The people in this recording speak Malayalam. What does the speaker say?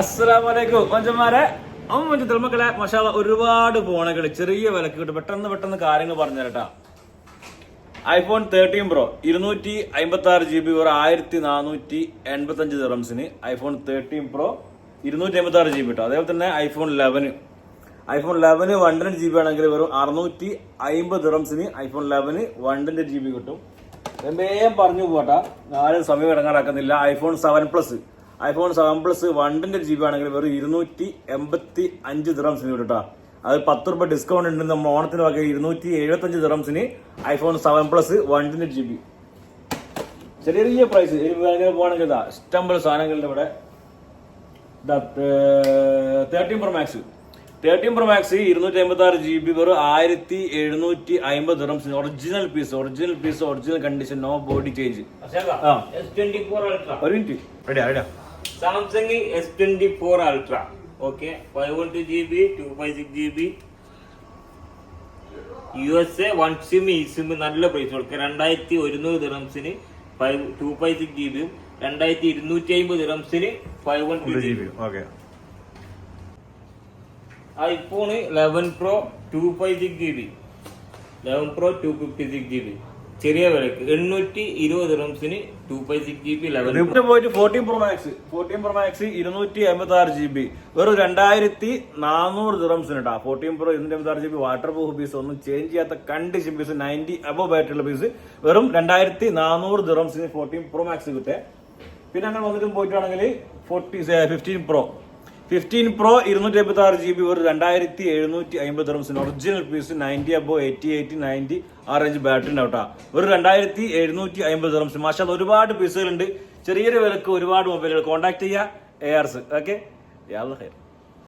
അസ്സലാമലൈക്കും തിളമക്കളെ മഷാല ഒരുപാട് ഫോണുകൾ ചെറിയ വിലക്ക് കിട്ടും. പെട്ടെന്ന് പെട്ടെന്ന് കാര്യങ്ങൾ പറഞ്ഞു തരട്ടാ ഐഫോൺ തേർട്ടീൻ പ്രോ ഇരുന്നൂറ്റി അമ്പത്തി ആറ് ജി ബി വെറും ആയിരത്തി നാനൂറ്റി എൺപത്തി അഞ്ച് ദിറംസിന് ഐഫോൺ തേർട്ടീൻ പ്രോ ഇരുന്നൂറ്റി അമ്പത്തി ആറ് ജി ബി കിട്ടും അതേപോലെ തന്നെ iPhone eleven iPhone eleven one hundred G B ആണെങ്കിൽ വെറും അറുന്നൂറ്റി അമ്പത് ദിറംസിന് iPhone eleven one hundred G B കിട്ടും. വേഗം പറഞ്ഞു പോട്ടാ ആരും സമയം ഇടങ്ങാറാക്കുന്നില്ല. IPhone seven plus iPhone seven plus വണ്ടിന്റെ ജി ബി ആണെങ്കിൽ വെറും ഇരുന്നൂറ്റി എൺപത്തി അഞ്ച് ദിറംസിന് കിട്ടും കേട്ടോ അത് പത്ത് രൂപ ഡിസ്കൗണ്ട് ഉണ്ട് നമ്മൾ ഓണത്തിന് വക ഇരുന്നൂറ്റി എഴുപത്തി അഞ്ച് ദിറംസിന് ഐഫോൺ സെവൻ പ്ലസ് വണ്ടിന്റെ ജി ബി ചെറിയ ചെറിയ പ്രൈസ് പോകണമെങ്കിൽ ഇതാ ഇഷ്ടംപോലെ സാധനങ്ങളുടെ ഇവിടെ thirteen pro max thirteen pro max ഇരുന്നൂറ്റി അമ്പത്തി ആറ് ജി ബി വെറും ആയിരത്തി എഴുന്നൂറ്റി അമ്പത് rums original piece original piece original condition no body change ഒരു മിനിറ്റ് റെഡിയാ റെഡിയാ Samsung S twenty four Ultra okay five one G B two five six G B U S A one SIM ഈ സിം നല്ല പ്രൈസ് കൊടുക്കുക. രണ്ടായിരത്തി ഒരുന്നൂറ് ദിറംസിന് five two five six G ബിയും രണ്ടായിരത്തി ഇരുന്നൂറ്റി അമ്പത് ദിറംസിന് five one two G B okay iPhone eleven pro two five six G B eleven pro two fifty six G B ചെറിയ വിലക്ക്. എണ്ണൂറ്റി ഇരുപത് റംസിന് two five six G B level പോയിട്ട് fourteen pro max fourteen pro max ഇരുന്നൂറ്റി അമ്പത്തി ആറ് ജി ബി വെറും രണ്ടായിരത്തി നാനൂറ് ദിറംസിന് കേട്ടോ ഫോർട്ടീൻ പ്രോ ഇരുന്നൂറ്റി അമ്പത്തി ആറ് G B waterproof piece ഒന്നും ചേഞ്ച് ചെയ്യാത്ത കണ്ടീഷൻ പീസ് നയന്റി അബോ ഉള്ള പീസ് വെറും രണ്ടായിരത്തി നാനൂറ് ദിറംസിന് ഫോർട്ടീൻ പ്രോ മാക്സ് കിട്ടേ. പിന്നെ അങ്ങനെ വന്നിട്ടും പോയിട്ടാണെങ്കിൽ forty fifteen pro fifteen pro ഇരുന്നൂറ്റി എൺപത്തി ആറ് ജി ബി ഒരു രണ്ടായിരത്തി എഴുന്നൂറ്റി അമ്പത് റംസിന് original piece ninety above eighty eighty ninety ആ റേഞ്ച് ബാറ്ററി ഉണ്ടാവും ഒരു രണ്ടായിരത്തി എഴുന്നൂറ്റി അമ്പത് ദിറംസ് മാഷാ ഒരുപാട് പീസുകളുണ്ട് ചെറിയൊരു വിലക്ക് ഒരുപാട് മൊബൈലുകൾ കോൺടാക്ട് ചെയ്യുക എ ആർസ് ഓക്കെ യാ